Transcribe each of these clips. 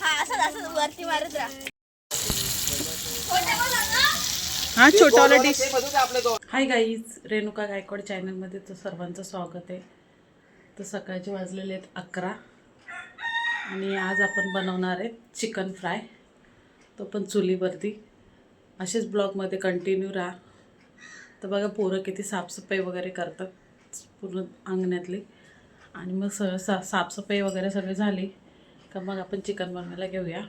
हा असं असं वरती मारत राहा हा छोटावाला डिश ते हाय गाईज रेणुका गायकवाड चॅनलमध्ये तर सर्वांचं स्वागत आहे. तर सकाळचे वाजलेले आहेत अकरा. आणि आज आपण बनवणार आहे चिकन फ्राय तो पण चुलीवरती. असेच ब्लॉगमध्ये कंटिन्यू राहा. तर बघा पोरं किती साफसफाई वगैरे करतात. पूर्ण अंगणातली आणि मग सगळं सा साफसफाई वगैरे सगळी झाली. का मग आपण चिकन बनवायला घेऊया.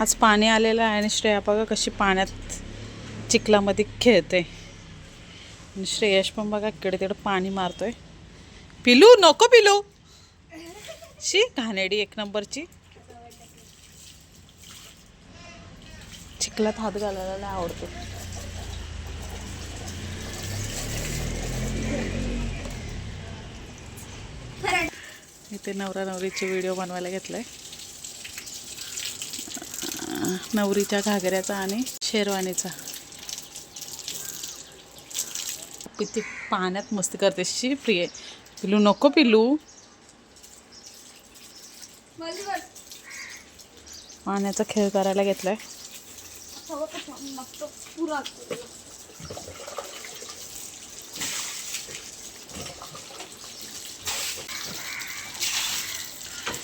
आज पाणी आलेलं आहे आणि श्रेया बघा कशी पाण्यात चिखलामध्ये खेळते. आणि श्रेयश पण बघा इकडे तिकडे पाणी मारतोय. पिलू नको पिलू. शी घाणेडी एक नंबरची. चिखलात हात घालायला लय आवडतो. इथे नवरा नवरीचे व्हिडिओ बनवायला घेतलाय. अं, नवरीच्या घागऱ्याचा आणि शेरवानीचा. किती पाण्यात मस्ती करते. शी प्रिय. पिलू नको पिलू. पाण्याचा खेळ करायला घेतलाय.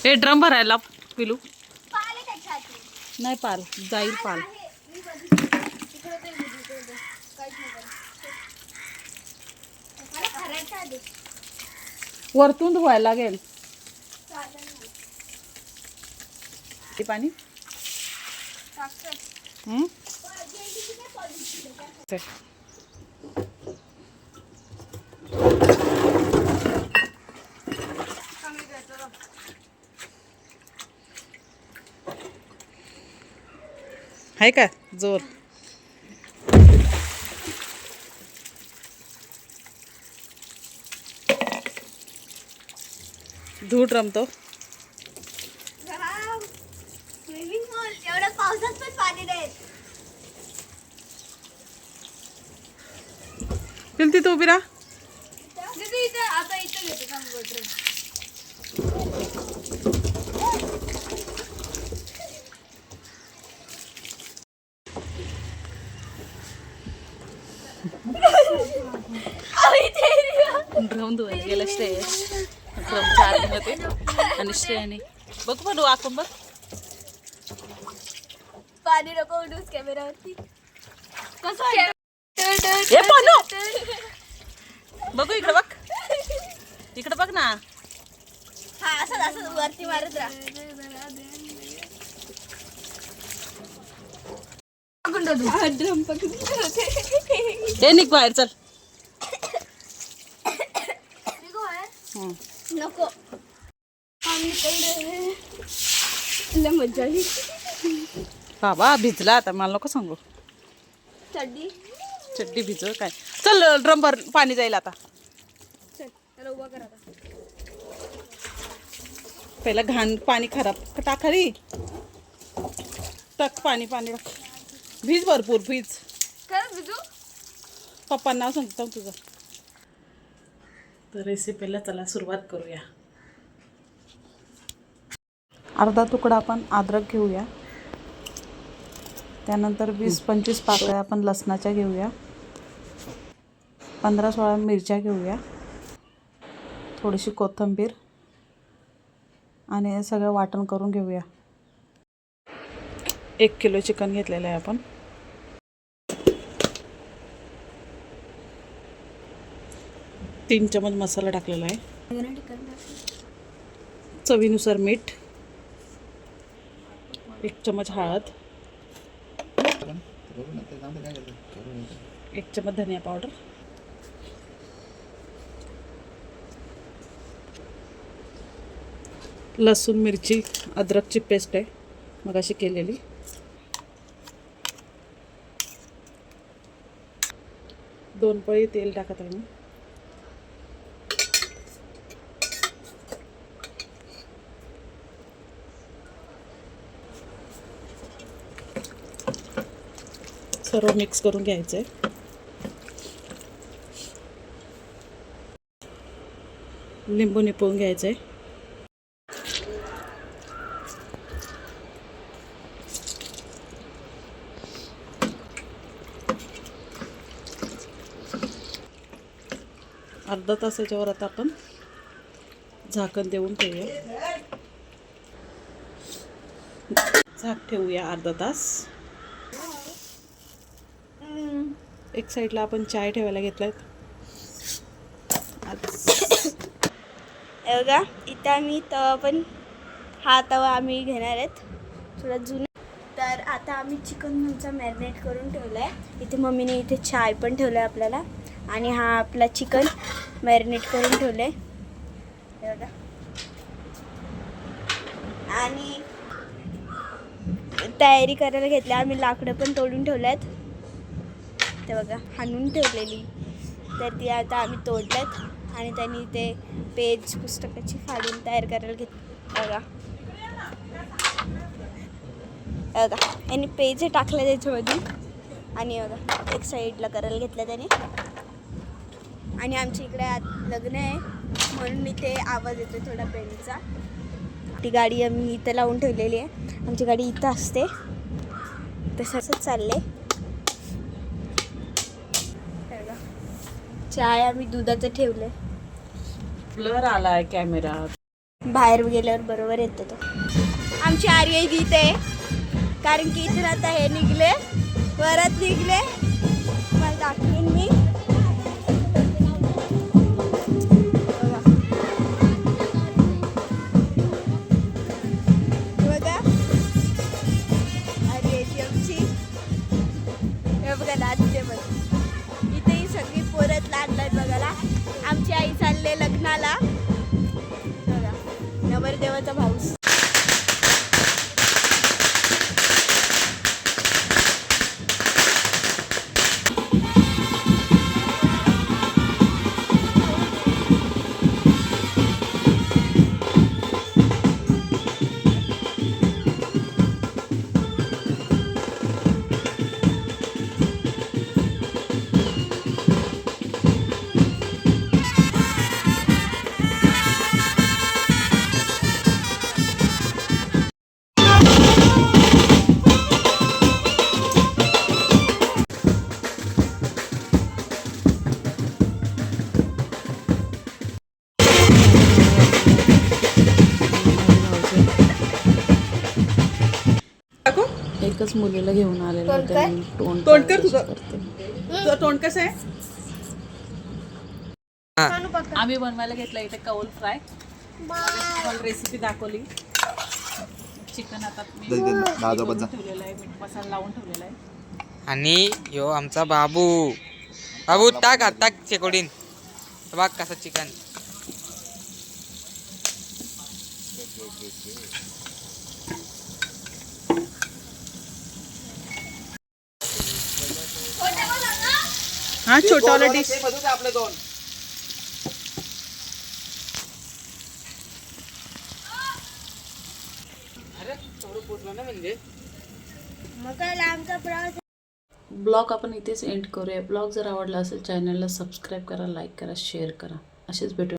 हे ड्रम भरायला पिलू. नाही पाल. जाईल पाल. वरतून धुवायला लागेल. ते पाणी टाकतोय. हं? पण जेलीची काय policy आहे का? ते. जोर. धूळ रमतो. पावसात पण पाणी नाही येत. पिल तिथं उभी राहा. आता इथं घेतो ड्रम धुवायला गेला श्रेयश ड्रमच्या आतमध्ये आणि श्रेयाने बघ बघ आपण बघ. पाणी नको उडूस कॅमेरावरती. कसं! बघू इकडे बघ. इकडे बघ ना. हा असं असं वरती मारत राहा. ड्रम निघ बाहेर चल हं. नको. आली. बाबा भिजला आता. मला नको सांगू. चड्डी. चड्डी भिजव काय? चल ड्रम भर पाणी जाईल आता. पहिला घाण पाणी खराब. टाक खाली. टाक पाणी पाणी टाक. भिज भरपूर भिज. पप्पांना नाव सांगतो तुझं. तर रेसिपीला चला सुरुवात करूया. अर्धा तुकडा आपण अद्रक घेऊया. त्यानंतर वीस पंचवीस पाकळ्या आपण लसणाच्या घेऊया. पंधरा सोळा मिरच्या घेऊया. थोडीशी कोथिंबीर आणि हे सगळं वाटण करून घेऊया. एक किलो चिकन घेतलेलं आहे आपण. तीन चमच मसाला टाकलेला आहे. चवीनुसार मीठ एक चमच हळद एक चमच धनिया पावडर लसूण मिरची अद्रकची पेस्ट आहे मग अशी केलेली. दोन पळी तेल टाकत आहे मी. सर्व मिक्स करून घ्यायचं. आहे लिंबू निपवून घ्यायचं. आहे अर्धा तासाच्या वर आता आपण झाकण देऊन ठेवूया. झाक ठेवूया अर्धा तास. एक साईडला आपण चाय ठेवायला घेतलाय. आज बघा इथं आम्ही तवा पण हा तवा आम्ही घेणार आहेत. थोडा जुना. तर आता आम्ही चिकन मॅरिनेट करून ठेवला आहे इथे मम्मीने इथे चाय पण ठेवला आहे आपल्याला. आणि हा आपला चिकन मॅरिनेट करून ठेवलं आहे बघा. आणि तयारी करायला घेतल्या. आम्ही लाकडं पण तोडून ठेवलं आहेत इथे बघा हाणून ठेवलेली. तर ती आता आम्ही तोडल्यात आणि त्यांनी ते पेज पुस्तकाची फाडून तयार करायला घेत बघा. बघा यांनी पेज टाकलं त्याच्यामध्ये आणि बघा एक साईडला करायला घेतलं त्याने. आणि आमच्या इकडे लग्न आहे म्हणून इथे आवाज येतो थोडा पेनचा ती गाडी आम्ही इथं लावून ठेवलेली आहे. आमची गाडी इथं असते. तसंच चालले चाय आम्ही दुधाचं ठेवलंय. ब्लर आलाय कॅमेरा. बाहेर गेल्यावर बरोबर येतो तो. आमची आर्य इथे कारण की इथून आता हे निघले परत निघले. मला दाखवीन मी. एकच मुलीला घेऊन आलेलं तोंड काय? त्यांनी तोंड तोंड कर पाडायचं तुझं. करते. तुझं तोंड कसं आहे? आम्ही बनवायला घेतलं इथे कौल फ्राय. तुम्हाला रेसिपी दाखवली. चिकन आता मी दहा करून ठेवलेलं आहे मीठ मसाला लावून ठेवलेला आहे. आणि यो आमचा बाबू. बाबू टाक हात टाक चेकोडीन. बघ कसं चिकन हा छोटावाला डिश आपले दोन. म्हणजे. ब्लॉग आपण इथेच एंड करूया. ब्लॉग जर आवडला असेल चॅनलला सबस्क्राईब करा लाईक करा शेअर करा. असेच भेटू.